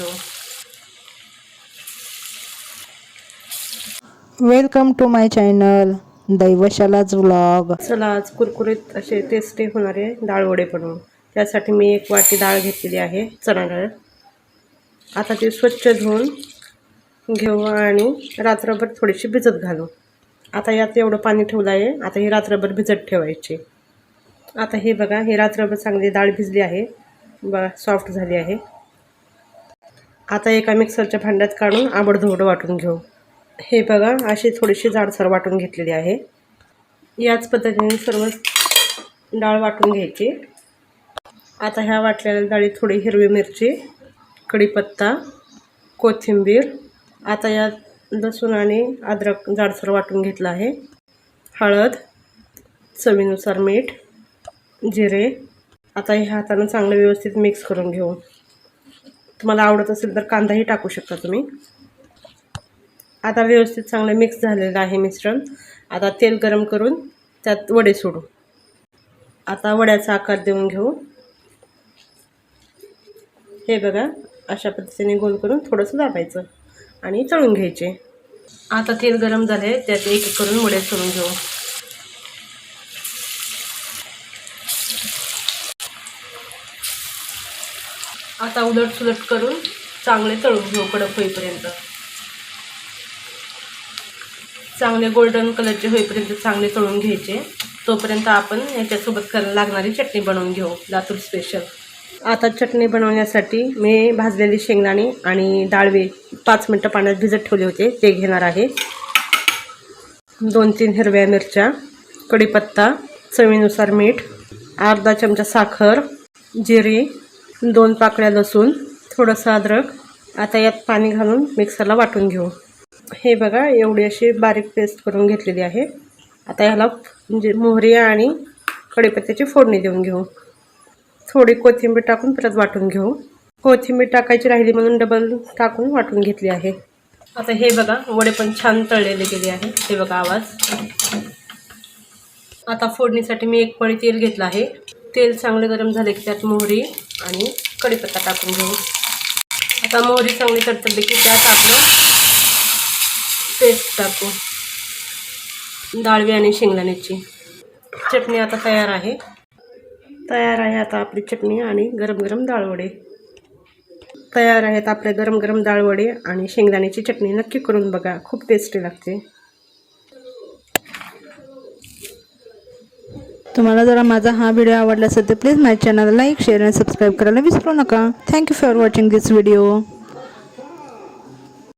घेऊ welcome to my channel दैवशालाच vlog चला आज कुरकुरीत असे टेस्टी होणारे डाळ वडे बनवू. त्यासाठी मी एक वाटी डाळ घेतलेली आहे चणा डाळ. आता ती स्वच्छ धुवून घेऊ आणि रात्रभर थोडीशी भिजत घालू. आता यात एवढं पाणी ठेवलं आहे आता ही रात्रभर भिजत ठेवायची. आता हे बघा ही रात्रभर चांगली डाळ भिजली आहे बघा सॉफ्ट झाली आहे. आता एका मिक्सरच्या भांड्यात काढून आबडधोबड वाटून घेऊ. हे बघा अशी थोडीशी जाडसर वाटून घेतलेली आहे. याच पद्धतीने सर्व डाळ वाटून घ्यायची. आता ह्या वाटलेल्या डाळीत थोडी हिरवी मिरची कढीपत्ता कोथिंबीर आता यात लसूण आणि अद्रक जाडसर वाटून घेतलं आहे. हळद चवीनुसार मीठ जिरे आता हे हातानं चांगलं व्यवस्थित मिक्स करून घेऊ. तुम्हाला आवडत असेल तर कांदाही टाकू शकता तुम्ही. आता व्यवस्थित चांगलं मिक्स झालेलं आहे मिश्रण. आता तेल गरम करून त्यात वडे सोडू. आता वड्याचा आकार देऊन घेऊ. हे बघा अशा पद्धतीने गोल करून थोडंसं दाबायचं आणि तळून घ्यायचे. आता तेल गरम झाले त्यात एक एक करून वडे सोडून घेऊ. आता उलट सुलट करून चांगले तळून घेऊ कडक होईपर्यंत. चांगले गोल्डन कलरचे होईपर्यंत चांगले तळून घ्यायचे. तोपर्यंत आपण याच्यासोबत करायला लागणारी चटणी बनवून घेऊ लातूर स्पेशल आता चटणी बनवण्यासाठी मी भाजलेली शेंगदाणे आणि डाळवे पाच मिनटं पाण्यात भिजत ठेवले होते ते घेणार आहे. दोन तीन हिरव्या मिरच्या कढीपत्ता चवीनुसार मीठ अर्धा चमचा साखर जिरे दोन पाकळ्या लसूण थोडंसं अद्रक. आता यात पाणी घालून मिक्सरला वाटून घेऊ. हे बघा एवढी अशी बारीक पेस्ट करून घेतलेली आहे. आता ह्याला म्हणजे मोहरी आणि कढीपत्त्याची फोडणी देऊन घेऊ. थोडी कोथिंबीर टाकून परत वाटून घेऊ. कोथिंबीर टाकायची राहिली म्हणून डबल टाकून वाटून घेतली आहे. आता हे बघा वडे पण छान तळलेले गेले आहे. हे बघा आवाज. आता फोडणीसाठी मी एक पळी तेल घेतलं आहे. तेल चांगलं गरम झाले की त्यात मोहरी आणि कढीपत्ता टाकून घेऊ. आता मोहरी चांगली तडतडली की त्यात आपलं पेस्ट टाकू. डाळवी आणि शेंगदाण्याची चटणी आता तयार आहे. तयार आहे आता आपली चटणी आणि गरम गरम डाळवडे तयार आहेत आपले गरम गरम डाळवडे आणि शेंगदाण्याची चटणी नक्की करून बघा. खूप टेस्टी लागते. तुम्हाला जरा माझा हा व्हिडिओ आवडला असेल तर प्लीज माझ्या चॅनलला लाईक शेअर आणि सबस्क्राईब करायला विसरू नका. Thank you for watching this video